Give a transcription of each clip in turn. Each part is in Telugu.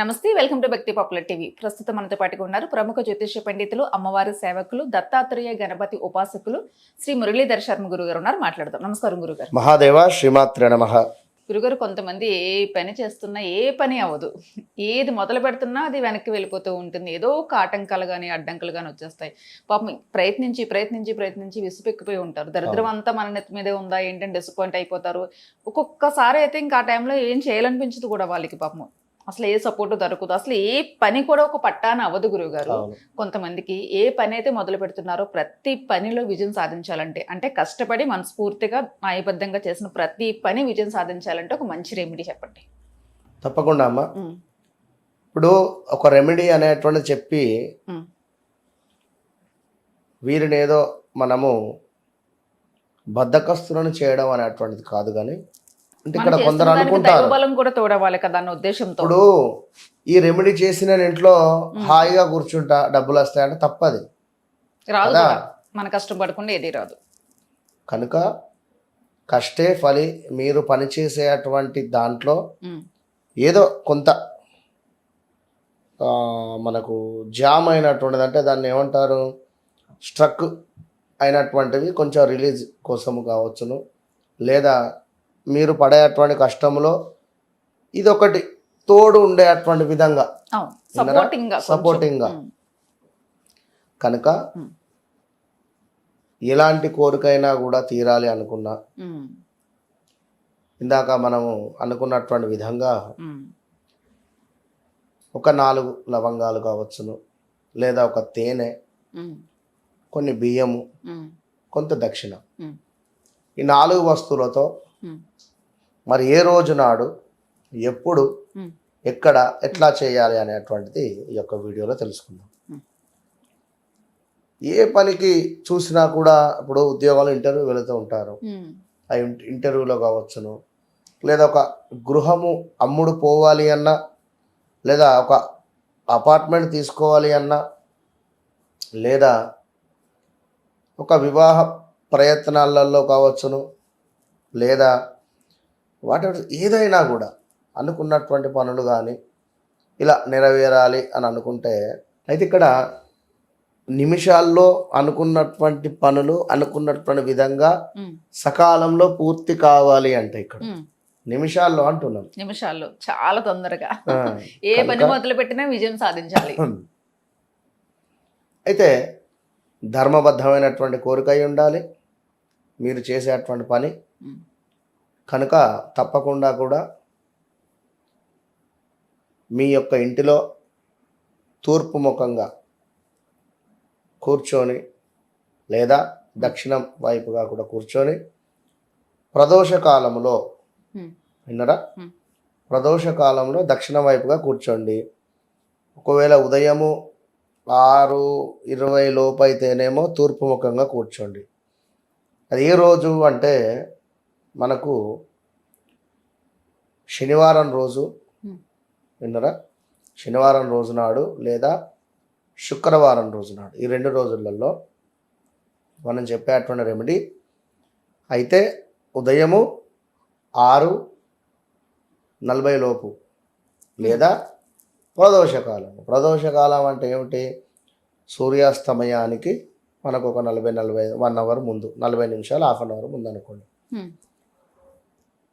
నమస్తే welcome to Bhakti popular TV. ప్రస్తుతం మనతో పాటుగా ఉన్నారు ప్రముఖ జ్యోతిష పండితులు అమ్మవారి సేవకులు దత్తాత్రేయ గణపతి ఉపాసకులు శ్రీ మురళీధర్ శర్మ గురుగారు ఉన్నారు. మాట్లాడదాం. నమస్కారం గురుగారు. మహాదేవ శ్రీమాత్ర నమ. గురుగారు కొంతమంది ఏ పని చేస్తున్నా ఏ పని అవ్వదు. ఏది మొదలు పెడుతున్నా అది వెనక్కి వెళ్ళిపోతూ ఉంటుంది. ఏదో ఒక ఆటంకాలు కానీ అడ్డంకులు కానీ వచ్చేస్తాయి. పాపం ప్రయత్నించి ప్రయత్నించి ప్రయత్నించి విసుపెక్కిపోయి ఉంటారు. దరిద్రం అంతా మన నెత్తి మీదే ఉందా? ఏంటంటే డిసప్పాయింట్ అయిపోతారు. ఒక్కొక్కసారి అయితే ఇంకా ఆ టైంలో ఏం చేయాలనిపించదు కూడా వాళ్ళకి పాపం. అసలు ఏ సపోర్ట్ దొరకదు. అసలు ఏ పని కూడా ఒక పట్టాన అవ్వదు గురువు గారు కొంతమందికి ఏ పని అయితే మొదలు పెడుతున్నారో ప్రతి పనిలో విజయం సాధించాలంటే అంటే కష్టపడి మనస్ఫూర్తిగా న్యాయబద్ధంగా చేసిన ప్రతి పని విజయం సాధించాలంటే ఒక మంచి రెమెడీ చెప్పండి. తప్పకుండా అమ్మ. ఇప్పుడు ఒక రెమెడీ అనేటువంటిది చెప్పి ఉమ్, వీరిని ఏదో మనము బద్దకస్తులను చేయడం అనేటువంటిది కాదు కానీ అంటే ఇక్కడ కొందరు అనుకుంటారు. దైవబలం కూడా తోడవాలి కదా అన్న ఉద్దేశంతో. ఇప్పుడు ఈ రెమెడీ చేసి నేను ఇంట్లో హాయిగా కూర్చుంటా డబ్బులు వస్తాయంటే తప్పది. రాదు. మన కష్టం పడకుండా ఏది రాదు. కనుక కష్టే ఫలి మీరు పనిచేసేటువంటి దాంట్లో ఏదో కొంత మనకు జామ్ అయినటువంటిది అంటే దాన్ని ఏమంటారు? స్ట్రక్ అయినటువంటివి కొంచెం రిలీజ్ కోసము కావచ్చును. లేదా మీరు పడేటువంటి కష్టంలో ఇదొకటి తోడు ఉండేటువంటి విధంగా. అవును. విన్నారా? సపోర్టింగ్గా కొంచెం. Supporting గా. ఉమ్, కనుక. ఎలాంటి కోరికైనా కూడా తీరాలి అనుకున్నా. ఇందాక మనము అనుకున్నటువంటి విధంగా ఒక నాలుగు లవంగాలు కావచ్చును లేదా ఒక తేనె కొన్ని బియ్యము కొంత దక్షిణ. ఈ నాలుగు వస్తువులతో మరి ఏ రోజు నాడు ఎప్పుడు. ఎక్కడ ఎట్లా చేయాలి అనేటువంటిది ఈ యొక్క వీడియోలో తెలుసుకుందాం. ఏ పనికి చూసినా కూడా ఇప్పుడు ఉద్యోగాలు ఇంటర్వ్యూ వెళుతూ ఉంటారు ఆ ఇంటర్వ్యూలో కావచ్చును లేదా ఒక గృహము అమ్ముడు పోవాలి అన్నా లేదా ఒక అపార్ట్మెంట్ తీసుకోవాలి అన్నా లేదా ఒక వివాహ ప్రయత్నాలలో కావచ్చును లేదా వాటి ఏదైనా కూడా అనుకున్నటువంటి పనులు కానీ ఇలా నెరవేరాలి అని అనుకుంటే అయితే ఇక్కడ నిమిషాల్లో అనుకున్నటువంటి పనులు అనుకున్నటువంటి విధంగా సకాలంలో పూర్తి కావాలి అంటే ఇక్కడ. నిమిషాల్లో అంటున్నాం. నిమిషాల్లో చాలా తొందరగా. ఏ పని మొదలు పెట్టినా విజయం సాధించాలి. అయితే ధర్మబద్ధమైనటువంటి కోరిక ఉండాలి. మీరు చేసేటువంటి పని కనుక తప్పకుండా కూడా మీ యొక్క ఇంటిలో తూర్పు ముఖంగా కూర్చొని లేదా దక్షిణం వైపుగా కూడా కూర్చొని ప్రదోష కాలంలో విన్నరా. ప్రదోష కాలంలో దక్షిణ వైపుగా కూర్చోండి. ఒకవేళ ఉదయము ఆరు ఇరవై లోపు అయితేనేమో తూర్పు ముఖంగా కూర్చోండి. అది ఏ రోజు అంటే మనకు శనివారం రోజు విన్నరా? శనివారం రోజు నాడు లేదా శుక్రవారం రోజు నాడు ఈ రెండు రోజులలో మనం చెప్పేటువంటి రెమెడీ అయితే ఉదయము ఆరు నలభై లోపు లేదా ప్రదోషకాలం ప్రదోషకాలం అంటే ఏమిటి? సూర్యాస్తమయానికి మనకు ఒక నలభై నలభై వన్ అవర్ ముందు నలభై నిమిషాలు హాఫ్ అన్ అవర్ ముందు అనుకోండి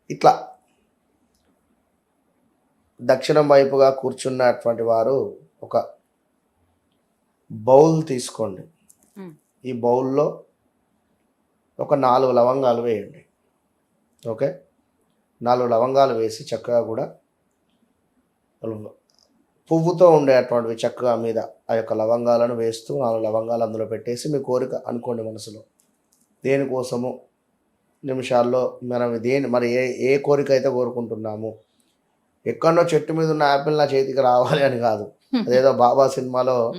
ఇట్లా దక్షిణం వైపుగా కూర్చున్నటువంటి వారు ఒక బౌల్ తీసుకోండి. ఈ బౌల్లో ఒక నాలుగు లవంగాలు వేయండి. ఓకే? నాలుగు లవంగాలు వేసి చక్కగా కూడా పువ్వుతో ఉండేటువంటివి చక్కగా మీద ఆ యొక్క లవంగాలను వేస్తూ నాలుగు లవంగాలు అందులో పెట్టేసి మీ కోరిక అనుకోండి మనసులో. దేనికోసము? నిమిషాల్లో మనం దేని మరి ఏ ఏ కోరిక అయితే కోరుకుంటున్నాము ఎక్కడో చెట్టు మీద ఉన్న యాపిల్ నా చేతికి రావాలి అని కాదు. అదేదో బాబా సినిమాలో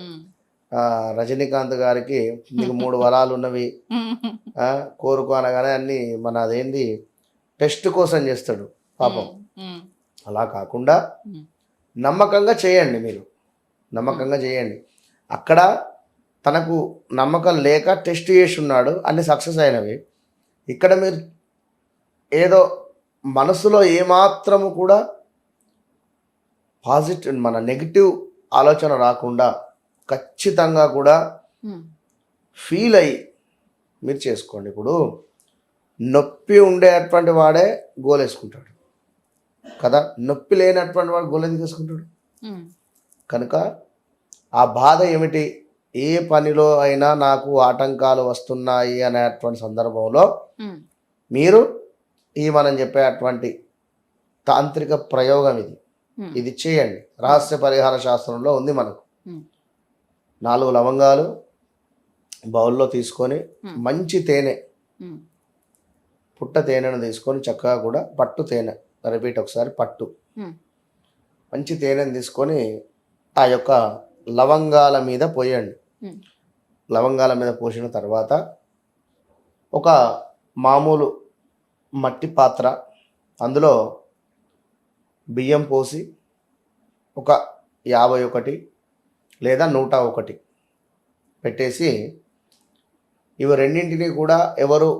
రజనీకాంత్ గారికి నీకు మూడు వరాలు ఉన్నవి. కోరుకో అనగానే అన్ని మన అదేంది? టెస్ట్ కోసం చేస్తాడు పాపం. అలా కాకుండా నమ్మకంగా చేయండి మీరు. నమ్మకంగా చేయండి. అక్కడ తనకు నమ్మకం లేక టెస్ట్ చేసి ఉన్నాడు. అన్ని సక్సెస్ అయినవి. ఇక్కడ మీరు ఏదో మనసులో ఏమాత్రము కూడా పాజిటివ్ మన నెగిటివ్ ఆలోచన రాకుండా ఖచ్చితంగా కూడా ఉమ్, ఫీల్ అయ్యి మీరు చేసుకోండి. ఇప్పుడు నొప్పి ఉండేటువంటి వాడే గోల్ వేసుకుంటాడు. కదా? నొప్పి లేనటువంటి వాడు గోల్ ఎందుకు వేసుకుంటాడు? ఉమ్, కనుక ఆ బాధ ఏమిటి? ఏ పనిలో అయినా నాకు ఆటంకాలు వస్తున్నాయి అనేటువంటి సందర్భంలో మీరు ఈ మనం చెప్పేటువంటి తాంత్రిక ప్రయోగం ఇది. ఉమ్, ఇది చేయండి. రహస్య పరిహార శాస్త్రంలో ఉంది మనకు. ఉమ్, నాలుగు లవంగాలు బౌల్లో తీసుకొని Hmm. మంచి తేనె పుట్ట తేనెను తీసుకొని చక్కగా కూడా పట్టు తేనె రిపీట్ ఒకసారి పట్టు. మంచి తేనెను తీసుకొని ఆ యొక్క లవంగాల మీద పోయండి. లవంగాల మీద పోసిన తర్వాత ఒక మామూలు మట్టి పాత్ర. అందులో బియ్యం పోసి ఒక యాభై ఒకటి లేదా నూట ఒకటి పెట్టేసి ఇవి రెండింటినీ కూడా ఎవరు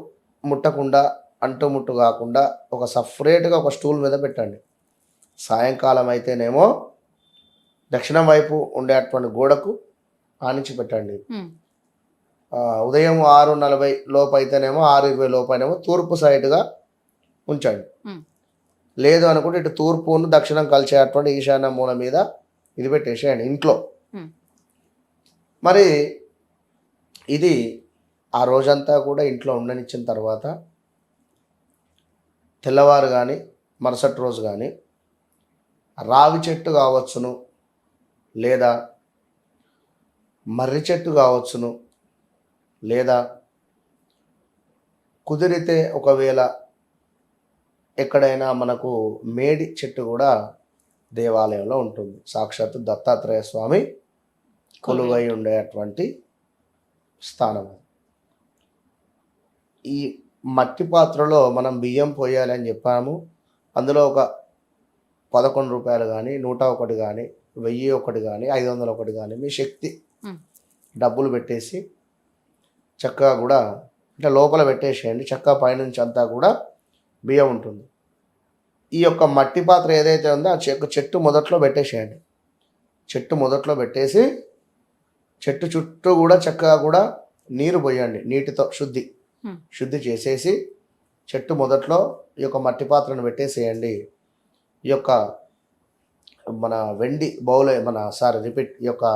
ముట్టకుండా అంటుముట్టు కాకుండా ఒక సపరేట్గా ఒక స్టూల్ మీద పెట్టండి. సాయంకాలం అయితేనేమో దక్షిణం వైపు ఉండేటువంటి గోడకు ఆనించి పెట్టండి. ఉదయం ఆరు నలభై లోపు అయితేనేమో ఆరు ఇరవై లోపు అయినేమో తూర్పు సైడ్గా ఉంచండి. లేదు అనుకుంటే ఇటు తూర్పును దక్షిణం కలిసేటువంటి ఈశాన్య మూల మీద ఇది పెట్టేసేయండి ఇంట్లో. మరి ఇది ఆ రోజంతా కూడా ఇంట్లో ఉండనిచ్చిన తర్వాత తెల్లవారు కానీ మరుసటి రోజు కానీ రావి చెట్టు కావచ్చును లేదా మర్రి చెట్టు కావచ్చును లేదా కుదిరితే ఒకవేళ ఎక్కడైనా మనకు మేడి చెట్టు కూడా దేవాలయంలో ఉంటుంది. సాక్షాత్తు దత్తాత్రేయ స్వామి కొలువై ఉండేటువంటి స్థానం. ఈ మట్టి పాత్రలో మనం బియ్యం పోయాలి అని చెప్పాము. అందులో ఒక పదకొండు రూపాయలు కానీ నూట ఒకటి కానీ వెయ్యి ఒకటి కానీ ఐదు వందలు ఒకటి కానీ మీ శక్తి డబ్బులు పెట్టేసి చక్కగా కూడా అంటే లోపల పెట్టేసేయండి. చక్కగా పైనుంచి అంతా కూడా బియ్యం ఉంటుంది. ఈ యొక్క మట్టి పాత్ర ఏదైతే ఉందో ఆ చెక్కు చెట్టు మొదట్లో పెట్టేసేయండి. చెట్టు మొదట్లో పెట్టేసి చెట్టు చుట్టూ కూడా చక్కగా కూడా నీరు పోయండి. నీటితో శుద్ధి. శుద్ధి చేసేసి చెట్టు మొదట్లో ఈ యొక్క మట్టి పాత్రను పెట్టేసేయండి. ఈ యొక్క మన వెండి బౌల్ మన సారీ రిపీట్ ఈ యొక్క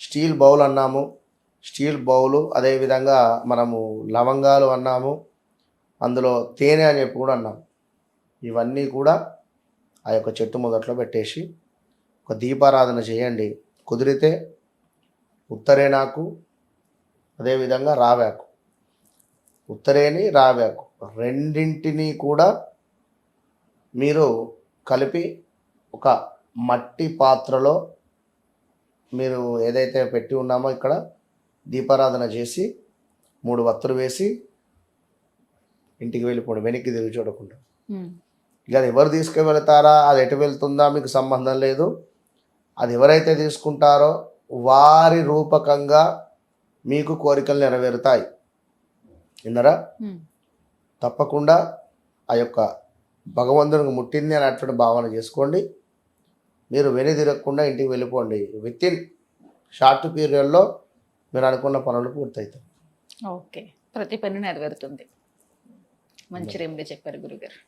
స్టీల్ బౌల్ అన్నాము. స్టీల్ బౌలు అదేవిధంగా మనము లవంగాలు అన్నాము. అందులో తేనె అని చెప్పి కూడా అన్నాము. ఇవన్నీ కూడా ఆ యొక్క చెట్టు మొదట్లో పెట్టేసి ఒక దీపారాధన చేయండి. కుదిరితే ఉత్తరేనాకు అదేవిధంగా రావాకు ఉత్తరేని రావాకు రెండింటినీ కూడా మీరు కలిపి ఒక మట్టి పాత్రలో మీరు ఏదైతే పెట్టి ఉన్నామో ఇక్కడ దీపారాధన చేసి మూడు వత్తులు వేసి ఇంటికి వెళ్ళిపోండి వెనక్కి తిరిగి చూడకుండా. ఇక అది ఎవరు తీసుకువెళ్తారా అది ఎటు వెళ్తుందా మీకు సంబంధం లేదు. అది ఎవరైతే తీసుకుంటారో వారి రూపకంగా మీకు కోరికలు నెరవేరుతాయి. విన్నరా? తప్పకుండా ఆ యొక్క భగవంతునికి ముట్టింది అనేటువంటి భావన చేసుకోండి. మీరు వెనుదిరగకుండా ఇంటికి వెళ్ళిపోండి. విత్ ఇన్ షార్ట్ పీరియడ్లో మీరు అనుకున్న పనులు పూర్తవుతాయి ఓకే. ప్రతి పని నెరవేరుతుంది. మంచి రెమెడీ చెప్పారు గురుగారు.